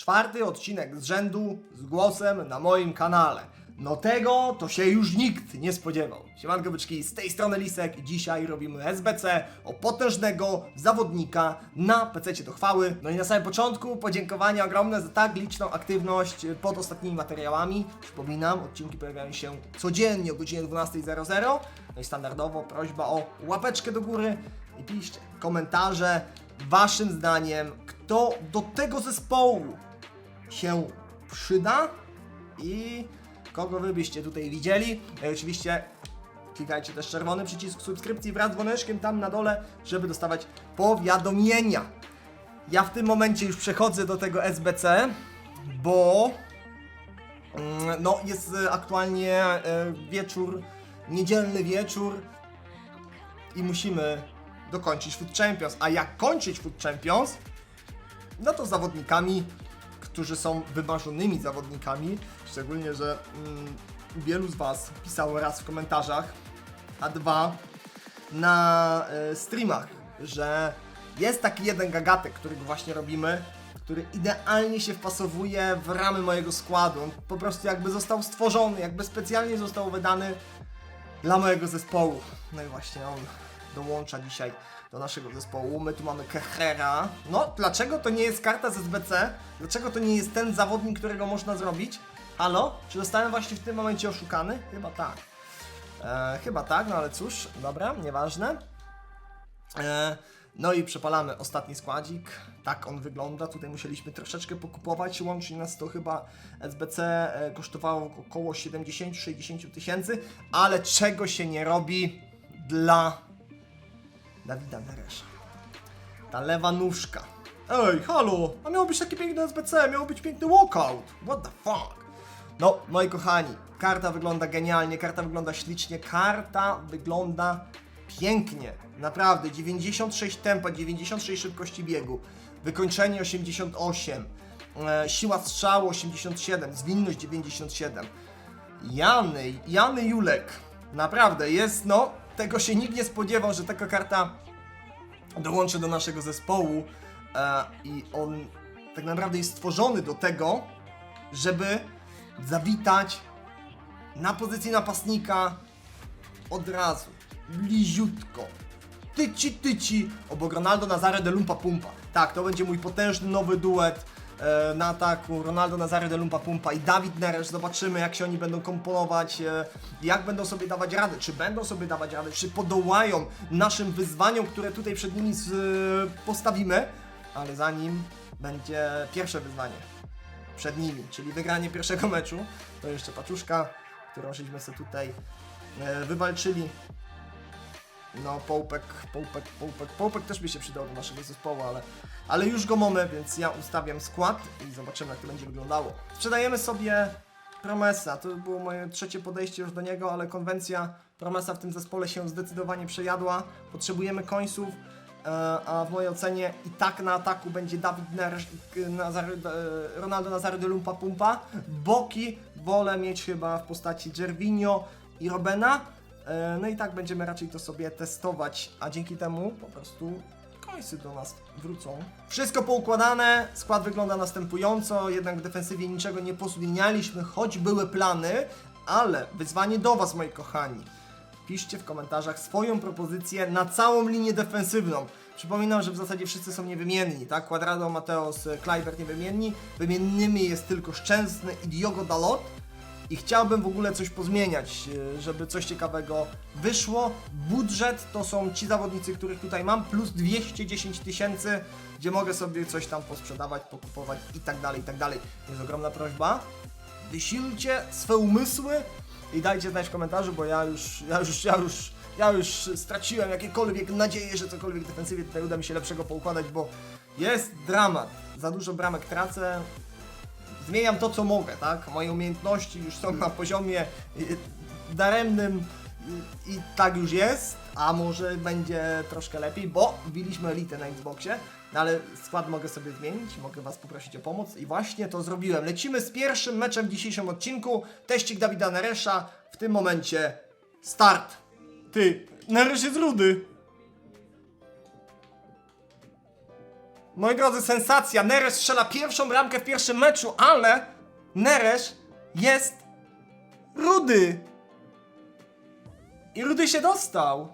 Czwarty odcinek z rzędu z głosem na moim kanale. No tego to się już nikt nie spodziewał. Siemanko byczki, z tej strony Lisek dzisiaj robimy SBC o potężnego zawodnika na PC do chwały. No i na samym początku podziękowania ogromne za tak liczną aktywność pod ostatnimi materiałami. Przypominam, odcinki pojawiają się codziennie o godzinie 12.00. No i standardowo prośba o łapeczkę do góry i piszcie komentarze waszym zdaniem, kto do tego zespołu się przyda i kogo wy byście tutaj widzieli. I oczywiście klikajcie też czerwony przycisk subskrypcji wraz z dzwoneczkiem tam na dole, żeby dostawać powiadomienia. Ja w tym momencie już przechodzę do tego SBC, bo mm, no jest e, aktualnie e, wieczór, niedzielny wieczór i musimy dokończyć Food Champions. A jak kończyć Food Champions? No to z zawodnikami, którzy są wymarzonymi zawodnikami. Szczególnie, że mm, wielu z Was pisało raz w komentarzach, a dwa na e, streamach, że jest taki jeden gagatek, którego właśnie robimy, który idealnie się wpasowuje w ramy mojego składu. On po prostu jakby został stworzony, jakby specjalnie został wydany dla mojego zespołu. No i właśnie on dołącza dzisiaj do naszego zespołu. My tu mamy Kechera. No, dlaczego to nie jest karta z SBC? Dlaczego to nie jest ten zawodnik, którego można zrobić? Halo? Czy zostałem właśnie w tym momencie oszukany? Chyba tak. E, chyba tak, no ale cóż, dobra, nieważne. E, no i przepalamy ostatni składzik. Tak on wygląda. Tutaj musieliśmy troszeczkę pokupować. Łącznie nas to chyba SBC e, kosztowało około 70-60 tysięcy, ale czego się nie robi dla Dawida Neresza. Ta lewa nóżka. Ej, halo! A miało być takie piękne SBC, miało być piękny walkout. What the fuck? No, moi kochani, karta wygląda genialnie, karta wygląda ślicznie, karta wygląda pięknie. Naprawdę, 96 tempa, 96 szybkości biegu, wykończenie 88, e, siła strzału 87, zwinność 97. Jany, Jany Julek, naprawdę jest, no, tego się nikt nie spodziewał, że taka karta dołączy do naszego zespołu e, i on tak naprawdę jest stworzony do tego, żeby zawitać na pozycji napastnika od razu, bliziutko, tyci tyci, obok Ronaldo Nazare de Lumpa Pumpa. Tak, to będzie mój potężny nowy duet na ataku Ronaldo Nazare de Lumpa Pumpa i Dawid Neres. Zobaczymy jak się oni będą komponować, e, jak będą sobie dawać radę, czy będą sobie dawać radę, czy podołają naszym wyzwaniom, które tutaj przed nimi z, postawimy, ale zanim będzie pierwsze wyzwanie przed nimi, czyli wygranie pierwszego meczu. To jeszcze paczuszka, którą żeśmy sobie tutaj e, wywalczyli. No, Połpek, Połpek, Połpek, Połpek też by się przydał do naszego zespołu, ale, ale już go mamy, więc ja ustawiam skład i zobaczymy, jak to będzie wyglądało. Sprzedajemy sobie Promesa. To było moje trzecie podejście już do niego, ale konwencja Promesa w tym zespole się zdecydowanie przejadła. Potrzebujemy końców, e, a w mojej ocenie i tak na ataku będzie Dawid Neres, i Nazary, e, Ronaldo Lumpa Pumpa. Boki wolę mieć chyba w postaci Gervinho i Robena. E, No i tak będziemy raczej to sobie testować, a dzięki temu po prostu końcy do nas wrócą. Wszystko poukładane, skład wygląda następująco, jednak w defensywie niczego nie pozmienialiśmy, choć były plany, ale wyzwanie do Was, moi kochani. Piszcie w komentarzach swoją propozycję na całą linię defensywną. Przypominam, że w zasadzie wszyscy są niewymienni, tak? Quadrado, Mateos, Kluivert niewymienni. Wymiennymi jest tylko Szczęsny i Diogo Dalot. I chciałbym w ogóle coś pozmieniać, e, żeby coś ciekawego wyszło. Budżet to są ci zawodnicy, których tutaj mam, plus 210 tysięcy, gdzie mogę sobie coś tam posprzedawać, pokupować i tak dalej, i tak dalej. Jest ogromna prośba. Wysilcie swe umysły i dajcie znać w komentarzu, bo ja już, ja już, ja już, ja już straciłem jakiekolwiek nadzieję, że cokolwiek defensywie tutaj uda mi się lepszego poukładać, bo jest dramat. Za dużo bramek tracę, zmieniam to, co mogę, tak? Moje umiejętności już są na poziomie y, daremnym i, tak już jest, a może będzie troszkę lepiej, bo wbiliśmy elitę na Xboxie, no ale skład mogę sobie zmienić, mogę Was poprosić o pomoc i właśnie to zrobiłem. Lecimy z pierwszym meczem w dzisiejszym odcinku, teścik Dawida Neresza, w tym momencie start. Ty, Neresz jest rudy. Moi drodzy, sensacja. Neres strzela pierwszą bramkę w pierwszym meczu, ale Neres jest rudy. I Rudy się dostał.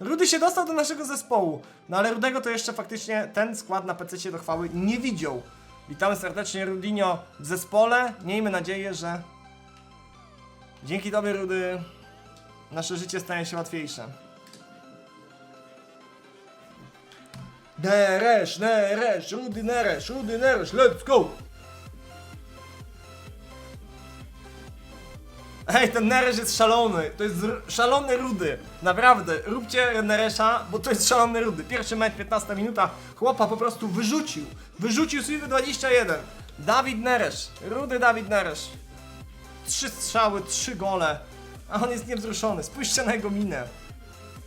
Rudy się dostał do naszego zespołu. No ale Rudego to jeszcze faktycznie ten skład na PC do chwały nie widział. Witamy serdecznie Rudinio w zespole. Miejmy nadzieję, że dzięki Tobie Rudy nasze życie stanie się łatwiejsze. Neresz, Neresz, Rudy Neresz, Rudy Neresz, let's go! Ej, ten Neresz jest szalony, to jest szalony Rudy, naprawdę, róbcie Neresza, bo to jest szalony Rudy. Pierwszy mecz, 15 minuta, chłopa po prostu wyrzucił, wyrzucił Juve 21. Dawid Neresz, Rudy Dawid Neresz. Trzy strzały, trzy gole, a on jest niewzruszony, spójrzcie na jego minę.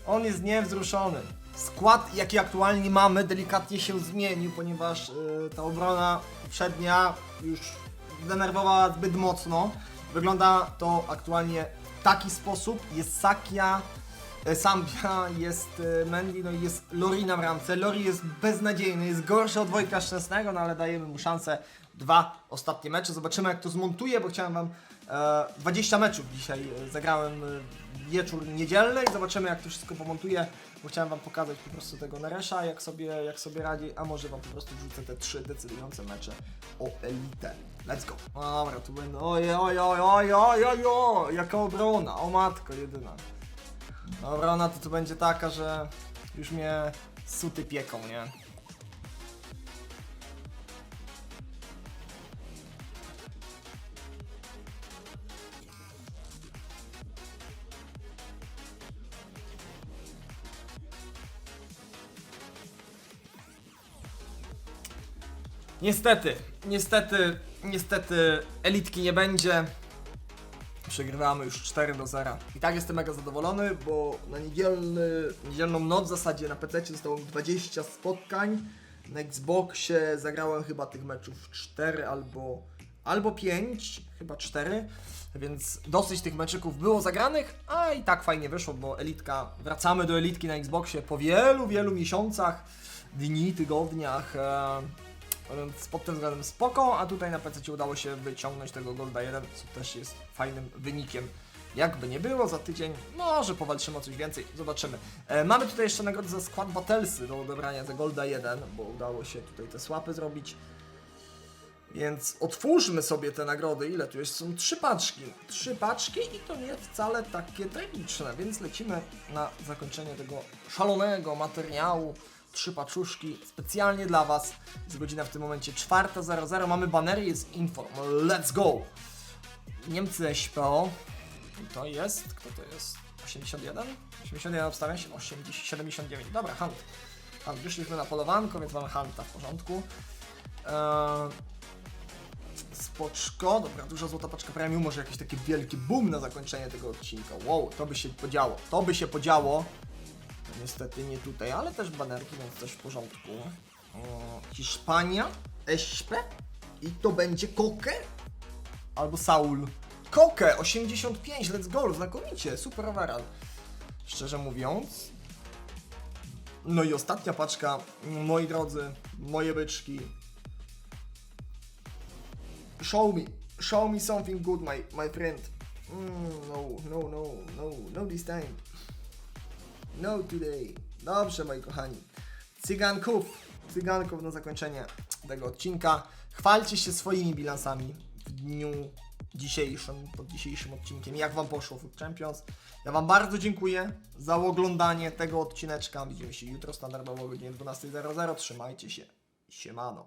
On jest niewzruszony. Skład, jaki aktualnie mamy, delikatnie się zmienił, ponieważ y, ta obrona przednia już denerwowała zbyt mocno. Wygląda to aktualnie w taki sposób. Jest Sakia, e, Sambia, jest e, Mendy, no i jest Lori na bramce. Lori jest beznadziejny, jest gorszy od Wojtka Szczęsnego, no ale dajemy mu szansę. Dwa ostatnie mecze, zobaczymy jak to zmontuje, bo chciałem wam 20 meczów dzisiaj e, zagrałem e, wieczór niedzielny i zobaczymy jak to wszystko pomontuje, bo chciałem wam pokazać po prostu tego Neresza, jak sobie, jak sobie radzi, a może wam po prostu wrzucę te trzy decydujące mecze o elitę. Let's go. No dobra, tu będę, oj, oj, oj, oj, oj, oj, oj, jaka obrona, o matko jedyna. Obrona to tu będzie taka, że już mnie suty pieką, nie? Niestety, niestety, niestety elitki nie będzie. Przegrywamy już 4 do 0. I tak jestem mega zadowolony, bo na niedzielny, niedzielną noc w zasadzie na PC zostało mi 20 spotkań. Na Xboxie zagrałem chyba tych meczów 4 albo, albo 5, chyba 4. Więc dosyć tych meczyków było zagranych, a i tak fajnie wyszło, bo Elitka, wracamy do Elitki na Xboxie po wielu, wielu miesiącach, dni, tygodniach. E, pod tym względem spoko, a tutaj na PC udało się wyciągnąć tego Golda 1, co też jest fajnym wynikiem. Jakby nie było, za tydzień może powalczymy o coś więcej, zobaczymy. E, mamy tutaj jeszcze nagrody za skład Battlesy do odebrania za Golda 1, bo udało się tutaj te słapy zrobić. Więc otwórzmy sobie te nagrody. Ile tu jest? Są trzy paczki. Trzy paczki i to nie wcale takie tragiczne, więc lecimy na zakończenie tego szalonego materiału. Trzy paczuszki specjalnie dla Was. Jest godzina w tym momencie 4.00. Mamy banery, jest info. Let's go! Niemcy SPO. To jest. Kto to jest? 81? 81 obstawia się? 80, 79. Dobra, Hunt. Hunt. Wyszliśmy na polowanko, więc mamy Hunta w porządku. Eee, Spoczko, dobra, duża złota paczka premium, może jakieś takie wielkie boom na zakończenie tego odcinka. Wow, to by się podziało, to by się podziało. Niestety nie tutaj, ale też banerki, więc też w porządku. Hiszpania, Espe i to będzie Koke albo Saul. Koke, 85, let's go, znakomicie, super overall. Szczerze mówiąc. No i ostatnia paczka, moi drodzy, moje byczki, Show me. Show me something good, my, my friend. Mm, no, no, no, no, no this time. No today. Dobrze, moi kochani. Cyganków. Cyganków na zakończenie tego odcinka. Chwalcie się swoimi bilansami w dniu dzisiejszym, pod dzisiejszym odcinkiem. Jak Wam poszło Food Champions? Ja Wam bardzo dziękuję za oglądanie tego odcineczka. Widzimy się jutro standardowo o godzinie 12.00. Trzymajcie się. Siemano.